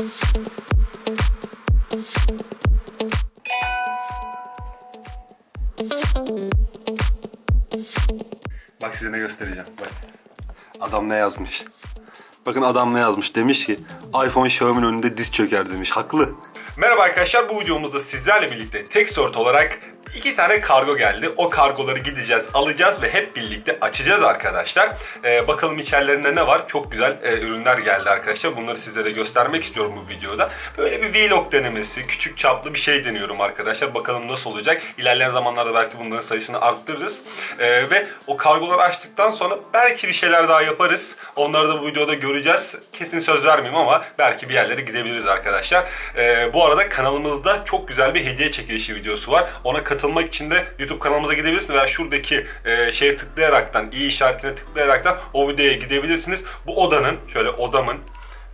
Bak size ne göstereceğim. Bak. Adam ne yazmış? Bakın adam ne yazmış? Demiş ki iPhone Xiaomi'nin önünde diz çöker demiş. Haklı. Merhaba arkadaşlar bu videomuzda sizlerle birlikte tek sort olarak iki tane kargo geldi. O kargoları gideceğiz, alacağız ve hep birlikte açacağız arkadaşlar. Ee, bakalım içerilerinde ne var? Çok güzel e, ürünler geldi arkadaşlar. Bunları sizlere göstermek istiyorum bu videoda. Böyle bir vlog denemesi, küçük çaplı bir şey deniyorum arkadaşlar. Bakalım nasıl olacak. İlerleyen zamanlarda belki bunların sayısını arttırırız. Ee, ve o kargoları açtıktan sonra belki bir şeyler daha yaparız. Onları da bu videoda göreceğiz. Kesin söz vermeyeyim ama belki bir yerlere gidebiliriz arkadaşlar. Ee, bu arada kanalımızda çok güzel bir hediye çekilişi videosu var. Ona katılmak için de YouTube kanalımıza gidebilirsiniz veya şuradaki e, şeye tıklayaraktan, i işaretine tıklayaraktan o videoya gidebilirsiniz. Bu odanın, şöyle odamın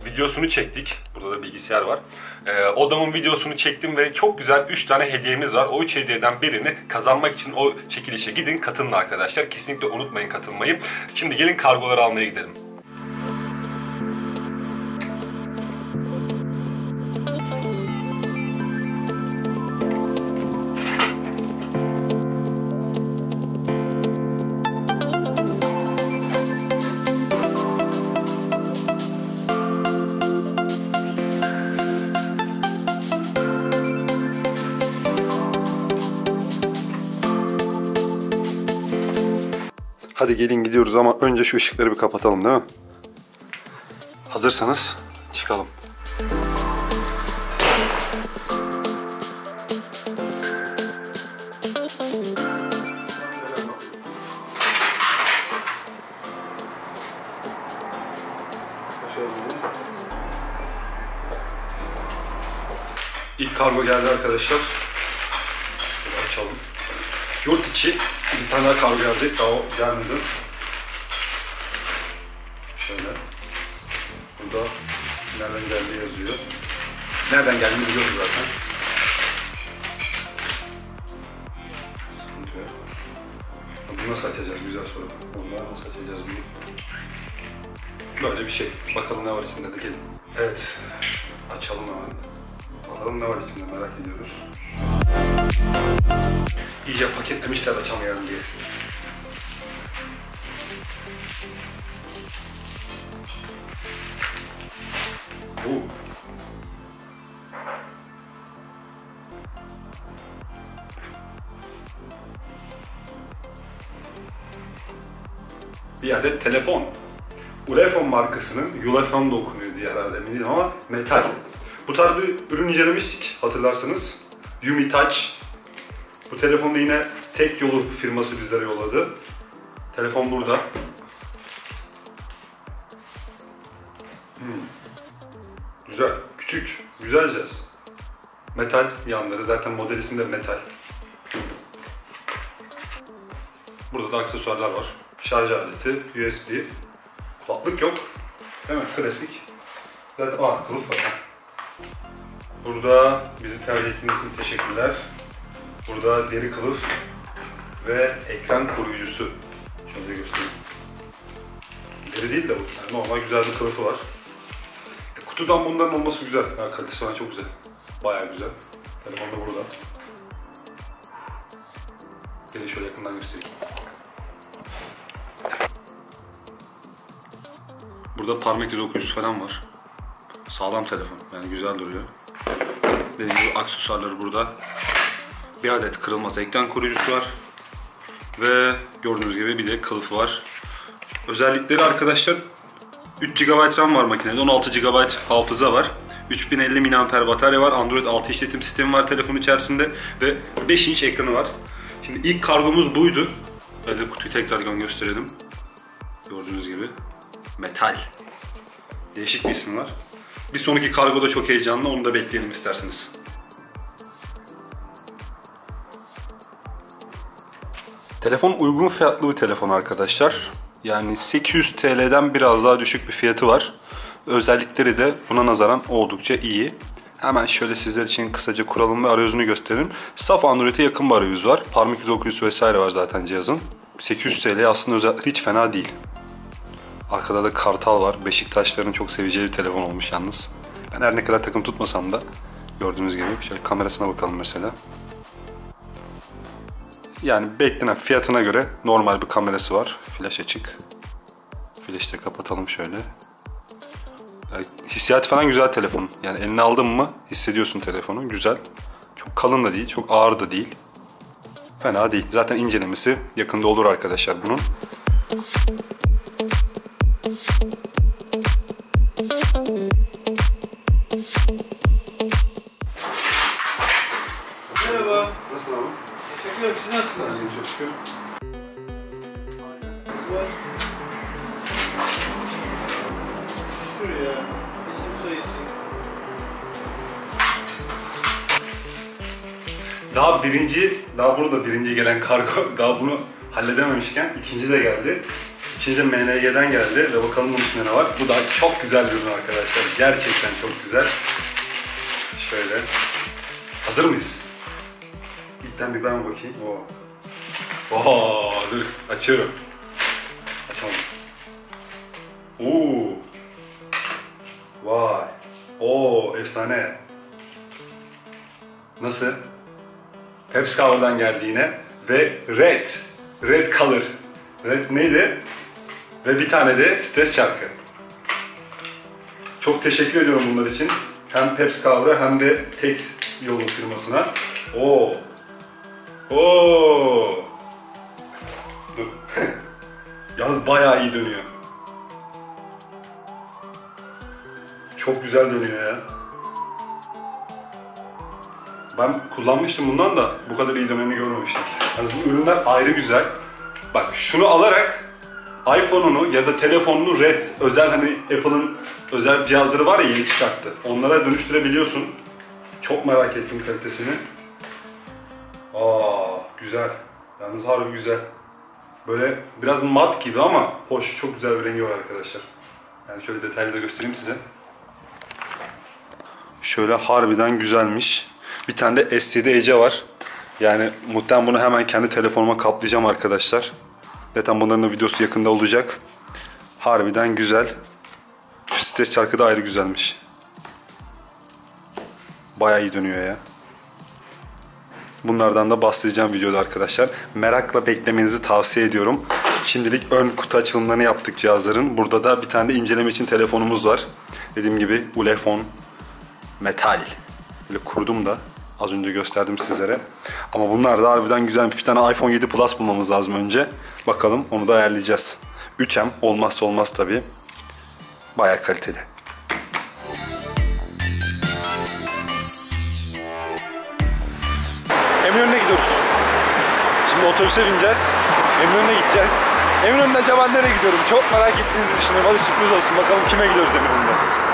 videosunu çektik. Burada da bilgisayar var. Ee, odamın videosunu çektim ve çok güzel 3 tane hediyemiz var. O 3 hediyeden birini kazanmak için o çekilişe gidin katılın arkadaşlar. Kesinlikle unutmayın katılmayı. Şimdi gelin kargoları almaya gidelim. Hadi gelin gidiyoruz ama önce şu ışıkları bir kapatalım değil mi? Hazırsanız çıkalım. İlk kargo geldi arkadaşlar. Açalım. Yurt içi bir tane kargo geldi. Daha gelmedi. Şöyle. Burada nereden geldiği yazıyor. Nereden geldiğini biliyoruz zaten. Bunu nasıl açacağız? Güzel soru. Bunları nasıl açacağız? Böyle bir şey. Bakalım ne var içinde de gelin. Evet. Açalım hemen. Bakalım ne var içinde merak ediyoruz. İyice paketlemişler açamayalım diye. Oo. Bir adet telefon. Ulefone markasının Ulefone da okunuyor diye herhalde emin değilim ama metal. Bu tarz bir ürün incelemiştik hatırlarsanız. Yumi Touch. Bu telefonu yine tek yolu firması bizlere yolladı. Telefon burada. Hmm. Güzel, küçük, güzel cihaz. Metal yanları, zaten model ismi de metal. Burada da aksesuarlar var. Şarj aleti, USB. Kulaklık yok. Hemen klasik. Zaten aa kılıf var. Burada bizi tercih ettiğiniz için teşekkürler. Burada deri kılıf ve ekran koruyucusu. Şöyle göstereyim. Deri değil de bu. Yani normal güzel bir kılıfı var. E, kutudan bunların olması güzel. Yani kalitesi falan çok güzel. Bayağı güzel. Telefon da burada. Gelin şöyle yakından göstereyim. Burada parmak izi okuyucusu falan var. Sağlam telefon. Yani güzel duruyor. Dediğim gibi aksesuarları burada. Bir adet kırılmaz ekran koruyucusu var. Ve gördüğünüz gibi bir de kılıfı var. Özellikleri arkadaşlar 3 GB RAM var makinede, 16 GB hafıza var. 3050 mAh batarya var, Android 6 işletim sistemi var telefon içerisinde ve 5 inç ekranı var. Şimdi ilk kargomuz buydu. Böyle kutuyu tekrardan gösterelim. Gördüğünüz gibi metal. Değişik bir ismi var. Bir sonraki kargo da çok heyecanlı, onu da bekleyelim isterseniz. Telefon uygun fiyatlı bir telefon arkadaşlar. Yani 800 TL'den biraz daha düşük bir fiyatı var. Özellikleri de buna nazaran oldukça iyi. Hemen şöyle sizler için kısaca kuralım ve arayüzünü gösterelim. Saf Android'e yakın bir arayüz var. Parmak izi okuyucusu vesaire var zaten cihazın. 800 TL aslında özellikleri hiç fena değil. Arkada da kartal var. Beşiktaşların çok seveceği bir telefon olmuş yalnız. Ben her ne kadar takım tutmasam da gördüğünüz gibi şöyle kamerasına bakalım mesela. Yani beklenen fiyatına göre normal bir kamerası var. Flash açık. Flash'ı kapatalım şöyle. Yani hissiyatı falan güzel telefonun. Yani eline aldın mı hissediyorsun telefonu. Güzel. Çok kalın da değil, çok ağır da değil. Fena değil. Zaten incelemesi yakında olur arkadaşlar bunun. Daha birinci, daha burada birinci gelen kargo, daha bunu halledememişken ikinci de geldi. İkinci de MNG'den geldi ve bakalım bunun içinde ne var. Bu da çok güzel bir ürün arkadaşlar. Gerçekten çok güzel. Şöyle. Hazır mıyız? İlkten bir ben bakayım. Oo. Oo, dur açıyorum. Açalım. Oo. Vay. Oo, efsane. Nasıl? Pepsi Cover'dan geldi yine. Ve Red. Red Color. Red neydi? Ve bir tane de stres çarkı. Çok teşekkür ediyorum bunlar için. Hem Pepsi Cover'a hem de Tex yolu firmasına. Oo. Oo. Yalnız bayağı iyi dönüyor. Çok güzel dönüyor ya. Ben kullanmıştım bundan da bu kadar iyi dönemi görmemiştim. Yani bu ürünler ayrı güzel. Bak şunu alarak iPhone'unu ya da telefonunu red özel hani Apple'ın özel cihazları var ya yeni çıkarttı. Onlara dönüştürebiliyorsun. Çok merak ettim kalitesini. Aa güzel. Yalnız harbi güzel. Böyle biraz mat gibi ama hoş, çok güzel bir rengi var arkadaşlar. Yani şöyle detaylı da göstereyim size. Şöyle harbiden güzelmiş. Bir tane de SCD Ece var. Yani muhtemelen bunu hemen kendi telefonuma kaplayacağım arkadaşlar. Zaten bunların da videosu yakında olacak. Harbiden güzel. Şu stres çarkı da ayrı güzelmiş. Bayağı iyi dönüyor ya. Bunlardan da bahsedeceğim videoda arkadaşlar. Merakla beklemenizi tavsiye ediyorum. Şimdilik ön kutu açılımlarını yaptık cihazların. Burada da bir tane de inceleme için telefonumuz var. Dediğim gibi Ulefone Metal. Böyle kurdum da az önce gösterdim sizlere. Ama bunlar da harbiden güzelmiş. Bir tane iPhone 7 Plus bulmamız lazım önce. Bakalım onu da ayarlayacağız. 3M olmazsa olmaz tabii. Bayağı kaliteli. Eminönü'ne gidiyoruz. Şimdi otobüse bineceğiz. Eminönü'ne gideceğiz. Eminönü'nde acaba nereye gidiyorum? Çok merak ettiğinizi düşünüyorum. Hadi sürpriz olsun. Bakalım kime gidiyoruz Eminönü'nde.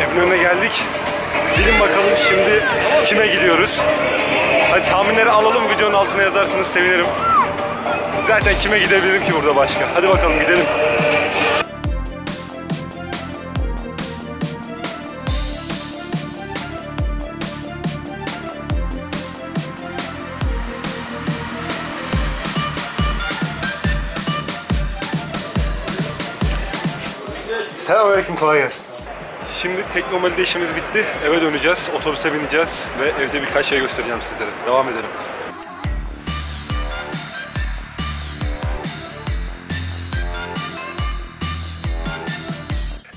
Eminönü'ne geldik. Bilin bakalım şimdi kime gidiyoruz. Hadi tahminleri alalım videonun altına yazarsanız sevinirim. Zaten kime gidebilirim ki burada başka. Hadi bakalım gidelim. Şimdi Teknomali'de işimiz bitti. Eve döneceğiz, otobüse bineceğiz ve evde birkaç şey göstereceğim sizlere. Devam edelim.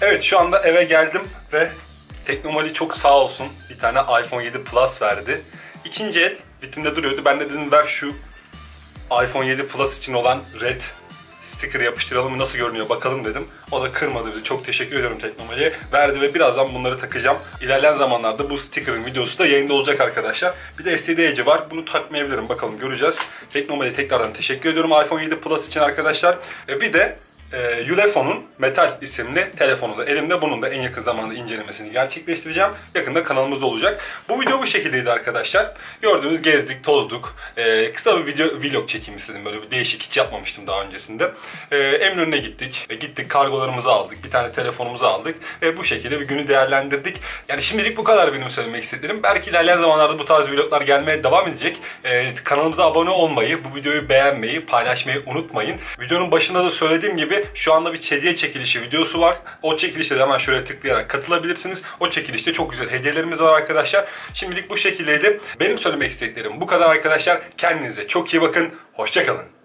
Evet şu anda eve geldim ve Teknomali çok sağ olsun bir tane iPhone 7 Plus verdi. İkinci el vitrinde duruyordu. Ben de dedim ver şu iPhone 7 Plus için olan red sticker yapıştıralım nasıl görünüyor bakalım dedim. O da kırmadı bizi. Çok teşekkür ediyorum Teknomali'ye. Verdi ve birazdan bunları takacağım. İlerleyen zamanlarda bu sticker'ın videosu da yayında olacak arkadaşlar. Bir de STD Edge var. Bunu takmayabilirim. Bakalım göreceğiz. Teknomali'ye tekrardan teşekkür ediyorum iPhone 7 Plus için arkadaşlar. Ve bir de e, Ulefon'un Metal isimli telefonu da elimde. Bunun da en yakın zamanda incelemesini gerçekleştireceğim. Yakında kanalımızda olacak. Bu video bu şekildeydi arkadaşlar. Gördüğünüz gezdik, tozduk. E, kısa bir video vlog çekeyim istedim. Böyle bir değişik hiç yapmamıştım daha öncesinde. E, Eminönü'ne gittik. E, gittik kargolarımızı aldık. Bir tane telefonumuzu aldık. Ve bu şekilde bir günü değerlendirdik. Yani şimdilik bu kadar benim söylemek istediğim. Belki ilerleyen zamanlarda bu tarz vloglar gelmeye devam edecek. E, kanalımıza abone olmayı, bu videoyu beğenmeyi, paylaşmayı unutmayın. Videonun başında da söylediğim gibi şu anda bir hediye çekilişi videosu var. O çekilişte de hemen şöyle tıklayarak katılabilirsiniz. O çekilişte çok güzel hediyelerimiz var arkadaşlar. Şimdilik bu şekildeydi. Benim söylemek istediklerim bu kadar arkadaşlar. Kendinize çok iyi bakın. Hoşçakalın.